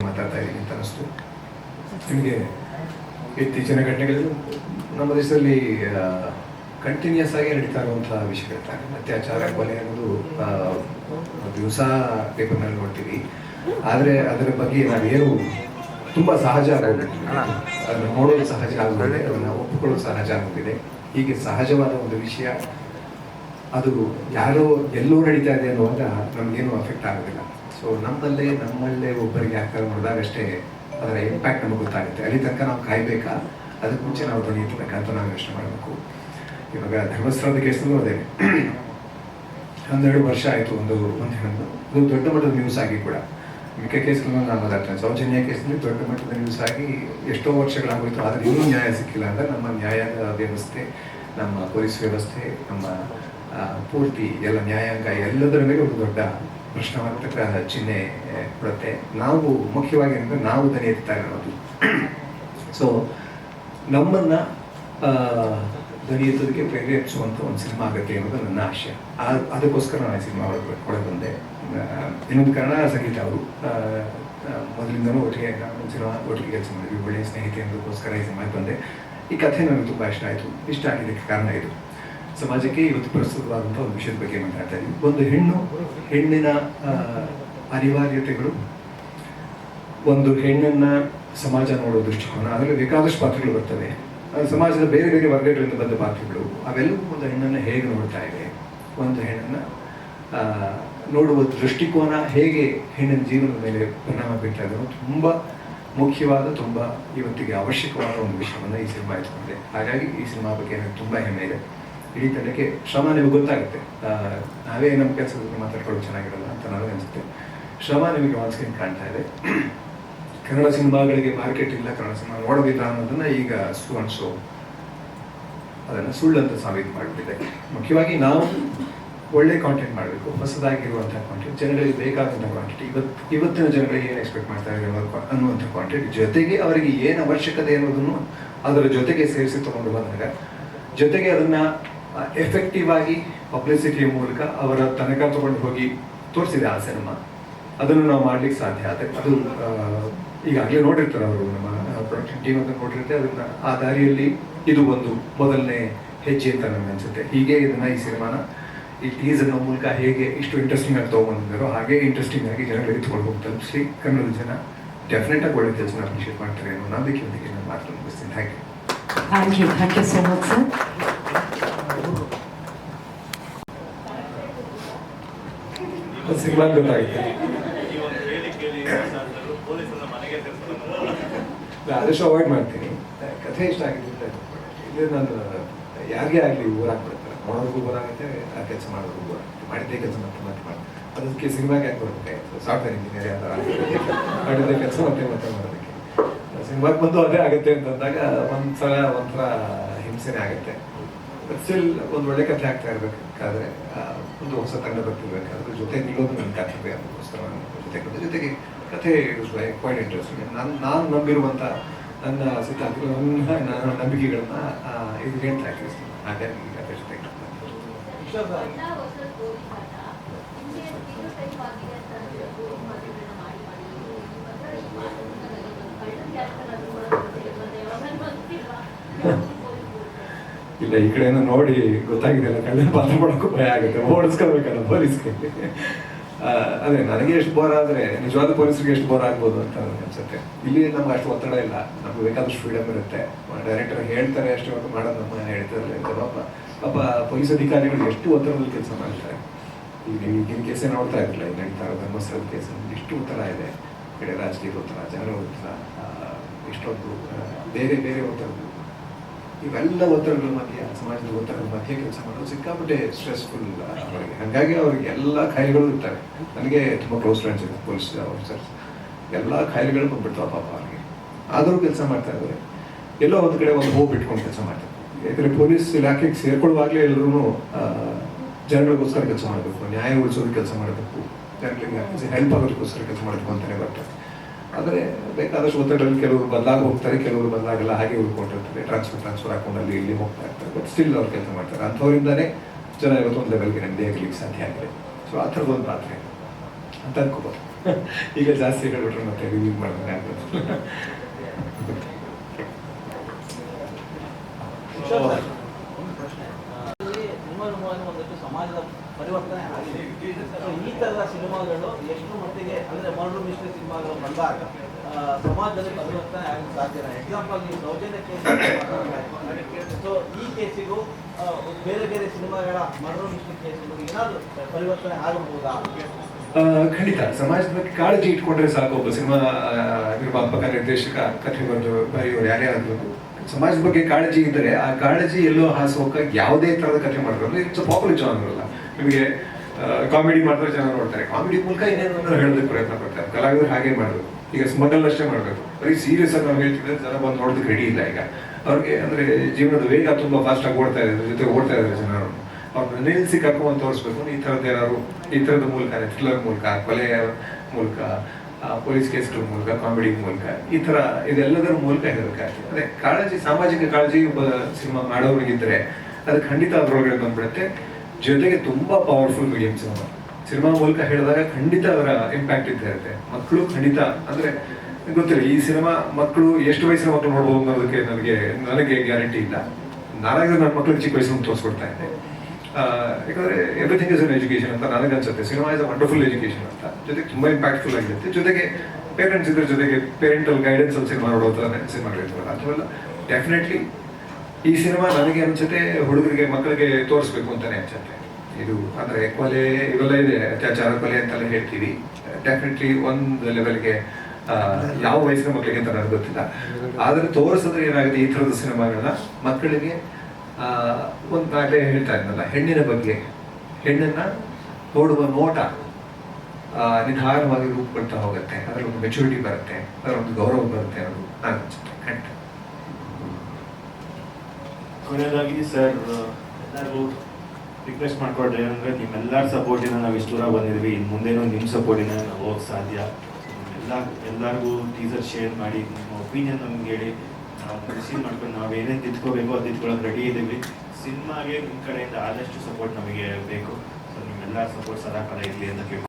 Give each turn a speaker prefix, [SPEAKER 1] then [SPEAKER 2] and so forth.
[SPEAKER 1] ಮಾತಾಡ್ತಾ ಇದ್ದೀನಿ ಅಂತ ಅನಿಸ್ತು ನಿಮಗೆ ಇತ್ತೀಚಿನ ಘಟನೆಗಳು ನಮ್ಮ ದೇಶದಲ್ಲಿ ಕಂಟಿನ್ಯೂಸ್ ಆಗಿ ನಡೀತಾ ಇರುವಂತಹ ವಿಷಯಗಳಿರ್ತಾರೆ ಅತ್ಯಾಚಾರ ಕೊಲೆ ಅನ್ನೋದು ಆ, ದಿವಸ ಪೇಪರ್ನಲ್ಲಿ ನೋಡ್ತೀವಿ. ಆದರೆ ಅದರ ಬಗ್ಗೆ ನಾವೇನು ತುಂಬ ಸಹಜ ಆಗೋದು ಅದನ್ನು ನೋಡೋದು ಸಹಜ ಆಗೋಗಿದೆ ಅದನ್ನ ಒಪ್ಪಿಕೊಳ್ಳೋದು ಸಹಜ ಆಗುತ್ತಿದೆ ಹೀಗೆ ಸಹಜವಾದ ಒಂದು ವಿಷಯ ಅದು ಯಾರೋ ಎಲ್ಲೋ ನಡೀತಾ ಇದೆ ಅನ್ನುವಾಗ ನಮಗೇನು ಅಫೆಕ್ಟ್ ಆಗೋದಿಲ್ಲ. ಸೊ ನಮ್ಮಲ್ಲೇ ನಮ್ಮಲ್ಲೇ ಒಬ್ಬರಿಗೆ ಆಗ್ತಾರೆ ನೋಡಿದಾಗ ಅಷ್ಟೇ ಅದರ ಇಂಪ್ಯಾಕ್ಟ್ ನಮಗೆ ಗೊತ್ತಾಗುತ್ತೆ. ಅಲ್ಲಿ ತನಕ ನಾವು ಕಾಯ್ಬೇಕಾ? ಅದಕ್ಕೆ ಮುಂಚೆ ನಾವು ಧ್ವನಿ ನಾವು ಯೋಚನೆ ಮಾಡಬೇಕು. ಇವಾಗ ಧರ್ಮಸ್ಥಳದ ಕೇಸಲ್ಲೂ ಅದೇ. ಹನ್ನೆರಡು ವರ್ಷ ಆಯಿತು ಒಂದು ಒಂದು ದೊಡ್ಡ ಮಟ್ಟದ ನ್ಯೂಸ್ ಆಗಿ ಕೂಡ. ಮಿಕ್ಕ ಕೇಸ್ಗಳನ್ನು ನಾನು ಮಾತಾಡ್ತೇನೆ. ಸೌಜನ್ಯ ಕೇಸಲ್ಲಿ ದೊಡ್ಡ ಮಟ್ಟದ ನ್ಯೂಸ್ ಆಗಿ ಎಷ್ಟೋ ವರ್ಷಗಳಾಗೋಯ್ತು. ಆದರೆ ಇನ್ನೂ ನ್ಯಾಯ ಸಿಕ್ಕಿಲ್ಲ ಅಂದರೆ ನಮ್ಮ ನ್ಯಾಯಾಂಗ ವ್ಯವಸ್ಥೆ, ನಮ್ಮ ಪೊಲೀಸ್ ವ್ಯವಸ್ಥೆ, ನಮ್ಮ ಪೂರ್ತಿ ಎಲ್ಲ ನ್ಯಾಯಾಂಗ ಎಲ್ಲದರ ಮೇಲೆ ಒಂದು ದೊಡ್ಡ ಪ್ರಶ್ನಾರ್ಥಕ ಚಿಹ್ನೆ ಕೊಡುತ್ತೆ ನಾವು ಮುಖ್ಯವಾಗಿ ಅಂದರೆ ನಾವು ದನಿ ಎತ್ತಾ ಇರೋದು ಸೊ ನಮ್ಮನ್ನ ಎತ್ತೋದಕ್ಕೆ ಪ್ರೇರೇಪಿಸುವಂಥ ಒಂದು ಸಿನಿಮಾ ಆಗುತ್ತೆ ಅನ್ನೋದು ನನ್ನ ಆಶಯ ಅದಕ್ಕೋಸ್ಕರ ನಾನು ಸಿನಿಮಾ ಒಳಗೆ ಬಂದೆ. ಇನ್ನೊಂದು ಕಾರಣ ಸಂಗೀತ ಅವರು. ಮೊದಲಿಂದನೂ ಒಟ್ಟಿಗೆ ನಾನು ಸಿನಿಮಾ, ಒಟ್ಟಿಗೆ ಕೆಲಸ ಮಾಡಿದ್ವಿ. ಒಳ್ಳೆಯ ಸ್ನೇಹಿತೆ ಅನ್ನೋದಕ್ಕೋಸ್ಕರ ಈ ಸಿನಿಮಾಗೆ ಬಂದೆ. ಈ ಕಥೆ ನನಗೆ ತುಂಬ ಇಷ್ಟ ಆಯಿತು. ಇಷ್ಟ ಆಗಿದ್ದಕ್ಕೆ ಕಾರಣ ಇದು. ಸಮಾಜಕ್ಕೆ ಇವತ್ತು ಪ್ರಸ್ತುತವಾದಂಥ ಒಂದು ವಿಷಯದ ಬಗ್ಗೆ ಮಾತಾಡ್ತಾ ಇದ್ದೀವಿ ಒಂದು ಹೆಣ್ಣು, ಹೆಣ್ಣಿನ ಅನಿವಾರ್ಯತೆಗಳು, ಒಂದು ಹೆಣ್ಣನ್ನ ಸಮಾಜ ನೋಡೋ ದೃಷ್ಟಿಕೋನ, ಅದರಲ್ಲಿ ಬೇಕಾದಷ್ಟು ಪಾತ್ರಗಳು ಬರ್ತವೆ. ಸಮಾಜದ ಬೇರೆ ಬೇರೆ ವರ್ಗಗಳಿಂದ ಬಂದ ಪಾತ್ರಗಳು, ಅವೆಲ್ಲವೂ ಒಂದು ಹೆಣ್ಣನ್ನು ಹೇಗೆ ನೋಡ್ತಾ ಇವೆ ಒಂದು ಹೆಣ್ಣನ್ನು ನೋಡುವ ದೃಷ್ಟಿಕೋನ ಹೇಗೆ ಹೆಣ್ಣಿನ ಜೀವನದ ಮೇಲೆ ಪರಿಣಾಮ ಬೀರ್ತಾ ಇದೆ ತುಂಬ ಮುಖ್ಯವಾದ, ತುಂಬ ಇವತ್ತಿಗೆ ಅವಶ್ಯಕವಾದ ಒಂದು ವಿಷಯವನ್ನು ಈ ಸಿನಿಮಾ ಇಟ್ಕೊಂಡಿದೆ ಹಾಗಾಗಿ ಈ ಸಿನಿಮಾ ಬಗ್ಗೆ ನನಗೆ ತುಂಬ ಹೆಮ್ಮೆ ಇದೆ. ಇಡೀ ತಂಡಕ್ಕೆ ಶ್ರಮ ನಿಮಗೆ ಗೊತ್ತಾಗುತ್ತೆ. ನಾವೇ ನಮ್ಮ ಬಗ್ಗೆ ಮಾತಾಡ್ಕೊಳ್ಳೋದು ಚೆನ್ನಾಗಿರಲ್ಲ ಅಂತ ನನಗೆ ಅನಿಸುತ್ತೆ. ಶ್ರಮ ನಿಮಗೆ ಆನ್ ಕಾಣ್ತಾ ಇದೆ. ಕನ್ನಡ ಸಿನಿಮಾಗಳಿಗೆ ಮಾರ್ಕೆಟ್ ಇಲ್ಲ, ಕನ್ನಡ ಸಿನಿಮಾ ನೋಡೋದಿಲ್ಲ ಅನ್ನೋದನ್ನ ಈಗ ಶೋ ಅದನ್ನು ಸುಳ್ಳಂತ ಸಾಬೀತು ಮಾಡಿಬಿಟ್ಟಿದೆ. ಮುಖ್ಯವಾಗಿ ನಾವು ಒಳ್ಳೆ ಕಾಂಟೆಂಟ್ ಮಾಡಬೇಕು ಹೊಸದಾಗಿರುವಂಥ ಕಾಂಟೆಂಟ್ ಜನಗಳಿಗೆ ಬೇಕಾದಂಥ ಕಾಂಟೆಂಟ್ ಇವತ್ತು, ಇವತ್ತಿನ ಜನಗಳಿಗೆ ಏನು ಎಕ್ಸ್ಪೆಕ್ಟ್ ಮಾಡ್ತಾ ಇದ್ದಾರೆ ಅನ್ನೋ- ಅನ್ನುವಂಥ ಕಾಂಟೆಂಟ್ ಜೊತೆಗೆ ಅವರಿಗೆ ಏನು ಅವಶ್ಯಕತೆ ಅನ್ನೋದನ್ನು ಅದರ ಜೊತೆಗೆ ಸೇರಿಸಿ ತಗೊಂಡು ಬಂದಾಗ, ಜೊತೆಗೆ ಅದನ್ನ ಎಫೆಕ್ಟಿವ್ ಆಗಿ ಪಬ್ಲಿಸಿಟಿಯ ಮೂಲಕ ಅವರ ತನಕ ತಗೊಂಡು ಹೋಗಿ ತೋರಿಸಿದೆ ಆ ಸಿನಿಮಾ. ಅದನ್ನು ನಾವು ಮಾಡ್ಲಿಕ್ಕೆ ಸಾಧ್ಯ ಆದ ಅದು ಈಗಾಗಲೇ ನೋಡಿರ್ತಾರೆ ಅವರು ನಮ್ಮ ಪ್ರೊಡಕ್ಷನ್ ಟೀಮ್ ಅಂತ ನೋಡಿರ್ತಾರೆ ಅದನ್ನ ಆ ದಾರಿಯಲ್ಲಿ ಇದು ಒಂದು ಮೊದಲನೇ ಹೆಜ್ಜೆ ಅಂತ ನನಗೆ ಅನ್ಸುತ್ತೆ. ಹೀಗೆ ಇದನ್ನ ಈ ಸಿನಿಮಾನ ಈ ಟೀಸರ್ನ ಮೂಲಕ ಹೇಗೆ ಇಷ್ಟು ಇಂಟ್ರೆಸ್ಟಿಂಗ್ ಆಗಿ ತಗೊಂಡ್ಬಂದಿದ್ದಾರೋ ಹಾಗೆ ಇಂಟ್ರೆಸ್ಟಿಂಗ್ ಆಗಿ ಜನಗಳಿಗೆ ತಗೊಂಡು ಹೋಗ್ತಾರೆ ತಲುಪಿಸಿ ಕನ್ನಡದ ಜನ ಡೆಫಿನೆಟ್ ಆಗಿ ಒಳ್ಳೆ ಕೆಲಸ ಅಪ್ರಿಷಿಯೇಟ್ ಮಾಡ್ತಾರೆ ಅನ್ನೋ ನಂಬಿಕೆಯೊಂದಿಗೆ ನಾನು ಮಾತು ಮುಗಿಸ್ತೀನಿ. Thank you
[SPEAKER 2] thank you much, sir.
[SPEAKER 1] Cinema ಗೊತ್ತಾಗುತ್ತೆ
[SPEAKER 3] ಈ ಒಂದು ಹೇಳಿಕೆಯಲ್ಲಿ ಶಾಸಕರು ಪೊಲೀಸರನ್ನ ಮನೆಗೆ ಸೇರಿಸ್ತಾರೆ
[SPEAKER 1] ನಾನು ಆದಷ್ಟು ಅವಾಯ್ಡ್ ಮಾಡ್ತೀನಿ. ಕಥೆ ಇಷ್ಟ ಆಗಿದೆ ಅಂತ ಇದು ನಾನು ಯಾರಿಗೇ ಆಗಲಿ ಊರಾಗ್ಬಿಡ್ತಾರೆ ಮಾಡೋದಕ್ಕೂ ಬೋರಾಗುತ್ತೆ ಆ ಕೆಲಸ ಮಾಡೋದಕ್ಕೂ ಬೋರಾಗುತ್ತೆ ಮಾಡಿದ್ದೇ ಕೆಲಸ ಮತ್ತೆ ಮತ್ತೆ ಮಾಡಿ ಅದಕ್ಕೆ ಸಿನಿಮಾಗೆ ಯಾಕೆ ಬರ್ಬೇಕಾಯ್ತು ಸಾಫ್ಟ್ವೇರ್ ಇಂಜಿನಿಯರ್ ಯಾವ ಮಾಡಿದ್ದೇ ಕೆಲಸ ಮತ್ತೆ ಮತ್ತೆ ಮಾಡೋದಕ್ಕೆ. ಸಿನಿಮಾಗೆ ಬಂದು ಅದೇ ಆಗುತ್ತೆ ಅಂತಂದಾಗ ಒಂದ್ಸಲ ಒಂಥರ ಹಿಂಸೆನೇ ಆಗುತ್ತೆ. ಬಟ್ ಸ್ಟಿಲ್ ಒಂದು ಒಳ್ಳೆ ಕಥೆ ಆಗ್ತಾ ಇರಬೇಕಾದ್ರೆ ಒಂದು ಹೊಸ ತಂಡ ಬರ್ತಿರ್ಬೇಕಾದ್ರೆ ಜೊತೆ ನಿಲ್ಲೋದು ನನ್ನ ಕರ್ತವ್ಯ. ಅದಕ್ಕೋಸ್ಕರ ಜೊತೆ ಜೊತೆಗೆ ಕಥೆ ಕ್ವೈಟ್ ಇಂಟ್ರೆಸ್ಟಿಂಗ್ ನಾನು ನಾನು ನಂಬಿರುವಂಥ ನನ್ನ ಸಿದ್ಧಾಂತಗಳು ನನ್ನ ನನ್ನ ನಂಬಿಕೆಗಳನ್ನ ಇದು ಹೇಳ್ತಾ ಇರ್ತೀನಿ. ಹಾಗಾಗಿ ಈ ಕಥೆ ಜೊತೆ
[SPEAKER 4] ವರ್ಷದ ಪೊಲೀಸ್ ಆಟ ಹಿಂದೆ ಇದು ಟೈಪ್ ಆಗಿದೆ ಅಂತ ಅಂದ್ರೆ ಪೊಲೀಸ್ ಮಾಧ್ಯಮಗಳನ್ನ ಮಾಡಿ ಮಾಡಿ ಈ ಬಂದ್ರೆ ಈ ಮಾಧ್ಯಮಗಳಲ್ಲಿ ಒಂದು ಕಳ್ಳ ಕ್ಯಾರೆಕ್ಟರ್ ಅದು ಕೂಡ ಬರುತ್ತೆ. ಮತ್ತೆ ಯಾವಾಗಲೂ ಗೊತ್ತಿಲ್ವಾ? ಪೊಲೀಸ್
[SPEAKER 1] ಇಲ್ಲ ಈ ಕಡೆ ಏನೋ ನೋಡಿ ಗೊತ್ತಾಗಿದೆ ಅಲ್ಲ, ಕಳ್ಳ ಪಾತ್ರ ಮಾಡೋಕ್ಕೂ ಭಯ ಆಗುತ್ತೆ. ಓಡಿಸ್ಕೋಬೇಕಲ್ಲ ಪೊಲೀಸ್ಗೆ. ಅದೇ, ನನಗೆ ಎಷ್ಟು ಬೋರ್ ಆದರೆ, ನಿಜವಾದ ಪೊಲೀಸರಿಗೆ ಎಷ್ಟು ಬೋರ್ ಆಗ್ಬೋದು ಅಂತ ನನಗೆ ಅನ್ಸುತ್ತೆ. ಇಲ್ಲಿ ನಮ್ಗೆ ಅಷ್ಟು ಒತ್ತಡ ಇಲ್ಲ. ನಮ್ಗೆ ಬೇಕಾದಷ್ಟು ಫ್ರೀಡಮ್ ಇರುತ್ತೆ. ಡೈರೆಕ್ಟರ್ ಹೇಳ್ತಾರೆ ಅಷ್ಟು ಇವತ್ತು ಮಾಡೋದು ನಮ್ಮ ಹೇಳ್ತಾರೆ ಪಾಪ ಪಾಪ ಪೊಲೀಸ್ ಅಧಿಕಾರಿಗಳು ಎಷ್ಟು ಒತ್ತಡದಲ್ಲಿ ಕೆಲಸ ಮಾಡ್ತಾರೆ. ಈಗ ಈಗಿನ ಕೇಸೇ ನೋಡ್ತಾ ಇರಲಿಲ್ಲ ಈಗ ನಡೀತಾ ಇರೋ ಧರ್ಮಸ್ಥಳದ ಕೇಸ್ ಎಷ್ಟು ಒತ್ತಡ ಇದೆ. ಕಡೆ ರಾಜಕೀಯ ಒತ್ತಡ, ಜನರ ಒತ್ತಡ ಎಷ್ಟೊಂದು ಬೇರೆ ಬೇರೆ ಒತ್ತಡಗಳು. ಇವೆಲ್ಲ ಒತ್ತಡಗಳ ಮಧ್ಯೆ ಸಮಾಜದ ಒತ್ತಡಗಳ ಮಧ್ಯೆ ಕೆಲಸ ಮಾಡೋದು ಸಿಕ್ಕಾಪಟ್ಟೆ ಸ್ಟ್ರೆಸ್ಫುಲ್ ಅವರಿಗೆ. ಹಾಗಾಗಿ ಅವ್ರಿಗೆ ಎಲ್ಲ ಖಾಯಿಲೆಗಳು ಇರ್ತವೆ ನನಗೆ ತುಂಬ ಕ್ಲೋಸ್ ಫ್ರೆಂಡ್ಸ್ ಇದೆ ಪೊಲೀಸ್ ಆಫೀಸರ್ಸ್ ಎಲ್ಲ ಕಾಯಿಲೆಗಳು ಬಂದ್ಬಿಡ್ತಾವೆ ಪಾಪ ಅವ್ರಿಗೆ. ಆದರೂ ಕೆಲಸ ಮಾಡ್ತಾ ಇದ್ದಾರೆ. ಎಲ್ಲೋ ಒಂದು ಕಡೆ ಒಂದು ಹೋಗಿ ಇಟ್ಕೊಂಡು ಕೆಲಸ ಮಾಡ್ತಾರೆ ಯಾಕಂದರೆ ಪೊಲೀಸ್ ಇಲಾಖೆಗೆ ಸೇರ್ಕೊಳ್ಳುವಾಗಲೇ ಎಲ್ಲರೂ ಜನಗಳಿಗೋಸ್ಕರ ಕೆಲಸ ಮಾಡಬೇಕು, ನ್ಯಾಯ ಉಳಿಸೋದಕ್ಕೆ ಕೆಲಸ ಮಾಡಬೇಕು ಜನಗಳಿಗೆ ಹೆಲ್ಪ್ ಆಗೋದಕ್ಕೋಸ್ಕರ ಕೆಲಸ ಮಾಡಬೇಕು ಅಂತಲೇ ಬರ್ತಾರೆ. ಆದರೆ ಬೇಕಾದಷ್ಟು ಒತ್ತಡದಲ್ಲಿ ಕೆಲವರು ಬದಲಾಗಿ ಹೋಗ್ತಾರೆ, ಕೆಲವರು ಬದಲಾಗಲ್ಲ ಹಾಗೆ ಉಳ್ಕೊಂಡಿರ್ತಾರೆ. ಟ್ರಾನ್ಸ್ಫರ್ ಟ್ರಾನ್ಸ್ಫರ್ ಹಾಕೊಂಡು ಅಲ್ಲಿ ಇಲ್ಲಿ ಹೋಗ್ತಾ ಇರ್ತಾರೆ. ಬಟ್ ಸ್ಟಿಲ್ ಅವ್ರು ಕೆಲಸ ಮಾಡ್ತಾರೆ. ಅಂಥವರಿಂದಾನೇ ಜನ ಇವತ್ತೊಂದು ಲೆವೆಲ್ಗೆ ನೆಮ್ಮದಿ ಆಗಲಿಕ್ಕೆ ಸಾಧ್ಯ ಆಗಿದೆ. ಸೊ ಆ ಥರದ ಒಂದು ಪಾತ್ರ. ಅಂತ ಅನ್ಕೋಬೋದು. ಈಗ ಜಾಸ್ತಿ ಹೇಳ್ಬಿಟ್ರೆ ಮತ್ತೆ ರಿವ್ಯೂ ಮಾಡ್ತಾನೆ ಆಗ್ಬೋದು
[SPEAKER 5] ನಿಮ್ಮ ಒಂದಷ್ಟು ಸಮಾಜದ ಪರಿವರ್ತನೆ ಆಗಿದೆ. ಈ ಥರದ ಸಿನಿಮಾಗಳು ಎಷ್ಟು ಮಟ್ಟಿಗೆ, ಅಂದರೆ ಮರಳು ಮಿಶ್ರ ಸಿನಿಮಾಗಳು ಬಂದಾಗ ಸಮಾಜದಲ್ಲಿ ಪರಿವರ್ತನೆ ಆಗಲು ಸಾಧ್ಯ ಎಕ್ಸಾಂಪಲ್ ಈ ಸೌಜನ್ಯ ಕೇಸ್ ಸೊ ಈ ಕೇಸಿಗೂ ಬೇರೆ ಬೇರೆ ಸಿನಿಮಾಗಳ ಮರಳು ಮಿಶ್ರ ಕೇಸಿಗೂ ಏನಾದರೂ ಪರಿವರ್ತನೆ ಆಗಬಹುದಾ?
[SPEAKER 1] ಖಂಡಿತ. ಸಮಾಜದ ಬಗ್ಗೆ ಕಾಳಜಿ ಇಟ್ಕೊಂಡ್ರೆ ಸಾಕು ಒಬ್ಬ ಸಿನಿಮಾ ನಿರ್ಮಾಪಕ ನಿರ್ದೇಶಕ ಕಥೆ ಬರೆದು ಬರೆಯೋರು ಯಾರೇ ಆದ್ರೂ ಸಮಾಜದ ಬಗ್ಗೆ ಕಾಳಜಿ ಇದ್ದರೆ ಆ ಕಾಳಜಿ ಎಲ್ಲೋ ಹಾಸೋಕ ಯಾವುದೇ ತರದ ಕಥೆ ಮಾಡಿದ್ರು ಇಟ್ಸ್ ಪಾಪುಲರ್ ಜಾನರ್ ಅಲ್ಲ. ನಿಮಗೆ ಕಾಮಿಡಿ ಮಾಡಿದ್ರೆ ಜನ ನೋಡ್ತಾರೆ. ಕಾಮಿಡಿ ಮೂಲಕ ಏನೇನೋ ಹೇಳೋದಕ್ಕೆ ಪ್ರಯತ್ನ ಪಡ್ತಾರೆ. ಕಲಾವಿದರು ಹಾಗೆ ಮಾಡಬೇಕು. ಈಗ ಸ್ಮಗಲ್ ಅಷ್ಟೇ ಮಾಡಬೇಕು. ಬರೀ ಸೀರಿಯಸ್ ಆಗಿ ನಾವು ಹೇಳ್ತಿದ್ರೆ ಜನ ಬಂದು ನೋಡೋದಕ್ಕೆ ರೆಡಿ ಇಲ್ಲ ಈಗ. ಅವ್ರಿಗೆ ಅಂದ್ರೆ ಜೀವನದ ವೇಗ ತುಂಬಾ ಫಾಸ್ಟ್ ಆಗಿ ಓಡ್ತಾ ಇದೆ, ಅದ್ರ ಜೊತೆ ಓಡ್ತಾ ಇದ್ದಾರೆ ಜನರು. ಅವ್ರನ್ನ ನಿಲ್ಲಿಸಿ ಕರ್ಕೊಂಡು ತೋರಿಸ್ಬೇಕು. ಈ ಥರದ್ದು ಏನಾದ್ರು ಈ ಥರದ ಮೂಲಕ ಥ್ರಿಲ್ಲರ್ ಮೂಲಕ ಕೊಲೆಯ ಮೂಲಕ ಪೊಲೀಸ್ ಕೇಸ್ಗಳ ಮೂಲಕ, ಕಾಮಿಡಿ ಮೂಲಕ, ಈ ಥರ ಇದೆಲ್ಲದರ ಮೂಲಕ ಹೇಳಬೇಕಾಗ್ತದೆ ಅದೇ, ಕಾಳಜಿ, ಸಾಮಾಜಿಕ ಕಾಳಜಿ ಒಬ್ಬ ಸಿನಿಮಾ ಮಾಡೋರಿಗಿದ್ರೆ ಅದು ಖಂಡಿತ ಅದ್ರೊಳಗಡೆ ಬಂದ್ಬಿಡುತ್ತೆ. ಜೊತೆಗೆ ತುಂಬಾ ಪವರ್ಫುಲ್ ಮೀಡಿಯಂ ಸಿನಿಮಾ. ಸಿನಿಮಾ ಮೂಲಕ ಹೇಳಿದಾಗ ಖಂಡಿತ ಅದರ ಇಂಪ್ಯಾಕ್ಟ್ ಇದ್ದೇ ಇರುತ್ತೆ. ಮಕ್ಕಳು ಖಂಡಿತ, ಅಂದ್ರೆ ಗೊತ್ತಿಲ್ಲ, ಈ ಸಿನಿಮಾ ಮಕ್ಕಳು ಎಷ್ಟು ವಯಸ್ಸಿನ ಮಕ್ಕಳು ನೋಡಬಹುದು ಅನ್ನೋದಕ್ಕೆ ನನಗೆ ನನಗೆ ಗ್ಯಾರಂಟಿ ಇಲ್ಲ. ನಾನಾಗ ನನ್ನ ಮಕ್ಕಳಿಗೆ ಚಿಕ್ಕ ವಯಸ್ಸನ್ನು ತೋರಿಸ್ಕೊಡ್ತಾ ಇದ್ದೆ. ಯಾಕಂದ್ರೆ ಎವ್ರಿಥಿಂಗ್ ಇಸ್ ಅನ್ ಎಜುಕೇಶನ್ ಅಂತ ನನಗೆ ಅನ್ಸುತ್ತೆ. Cinema is a wonderful education ಅಂತ. ಜೊತೆಗೆ ತುಂಬಾ ಇಂಪ್ಯಾಕ್ಟ್ಫುಲ್ ಆಗಿರುತ್ತೆ. ಜೊತೆಗೆ ಪೇರೆಂಟ್ಸ್ ಇದ್ರ ಜೊತೆಗೆ ಪೇರೆಂಟಲ್ ಗೈಡೆನ್ಸ್ ಅಲ್ಲಿ ಸಿನಿಮಾ ನೋಡೋ ಥರ ಸಿನಿಮಾಗಳಿರ್ತವಲ್ಲ ಅಥವಾ ಡೆಫಿನೆಟ್ಲಿ ಈ ಸಿನಿಮಾ ನನಗೆ ಅನ್ಸುತ್ತೆ, ಹುಡುಗರಿಗೆ, ಮಕ್ಕಳಿಗೆ ತೋರಿಸ್ಬೇಕು ಅಂತಾನೆ ಅನ್ಸುತ್ತೆ. ಇದು ಅಂದ್ರೆ ಕೊಲೆ, ಇವೆಲ್ಲ ಇದೆ. ಅತ್ಯಾಚಾರ, ಕೊಲೆ ಅಂತೆಲ್ಲ ಹೇಳ್ತೀವಿ. ಡೆಫಿನೆಟ್ಲಿ ಒಂದು ಲೆವೆಲ್ಗೆ ಯಾವ ವಯಸ್ಸಿನ ಮಕ್ಕಳಿಗೆ ಅಂತ ನನಗೆ ಗೊತ್ತಿಲ್ಲ. ಆದ್ರೆ ತೋರಿಸಿದ್ರೆ ಏನಾಗುತ್ತೆ ಈ ಥರದ ಸಿನಿಮಾಗಳನ್ನ ಮಕ್ಕಳಿಗೆ ಒಂದು ಹೇಳ್ತಾ ಇದ್ನಲ್ಲ, ಹೆಣ್ಣಿನ ಬಗ್ಗೆ. ಹೆಣ್ಣನ್ನ ನೋಡುವ ನೋಟ ನಿಧಾನವಾಗಿ ರೂಪುಕೊಳ್ತಾ ಹೋಗುತ್ತೆ. ಅದರ ಒಂದು ಮೆಚುರಿಟಿ ಬರುತ್ತೆ ಅದರ ಒಂದು ಗೌರವ ಬರುತ್ತೆ ಅನ್ನೋದು ನಾನು ಅನ್ಸುತ್ತೆ.
[SPEAKER 3] ಕೊನೆಯದಾಗಿ ಸರ್ ಎಲ್ಲರಿಗೂ ರಿಕ್ವೆಸ್ಟ್ ಮಾಡ್ಕೊಂಡ್ರೆ ಅಂದರೆ ನಿಮ್ಮೆಲ್ಲರ ಸಪೋರ್ಟಿನ ನಾವು ಇಷ್ಟು ದೂರ ಬಂದಿದ್ವಿ. ಇನ್ನು ಮುಂದೇನು ನಿಮ್ಮ ಸಪೋರ್ಟಿನ ನಾವು ಹೋಗಕ್ಕೆ ಸಾಧ್ಯ. ಎಲ್ಲ ಎಲ್ಲರಿಗೂ ಟೀಸರ್ ಶೇರ್ ಮಾಡಿ, ನಿಮ್ಮ ಒಪಿನಿಯನ್ ನಮ್ಗೆ ಹೇಳಿ. ನಾವು ಮಾಡ್ಕೊಂಡು ನಾವು ಏನೇನು ತಿದ್ಕೋಬೇಕು ಅದು ತಿದ್ಕೊಳ್ಳೋಕೆ ರೆಡಿ ಇದ್ದೀವಿ. ಸಿನಿಮಾಗೆ ನಿಮ್ಮ ಕಡೆಯಿಂದ ಆದಷ್ಟು ಸಪೋರ್ಟ್ ನಮಗೆ ಬೇಕು. ಸೊ ನಿಮ್ಮೆಲ್ಲ ಸಪೋರ್ಟ್ ಸದಾ ಕಾಲ ಇರಲಿ ಅಂತ ಕೇಳ್ಕೊಂಡು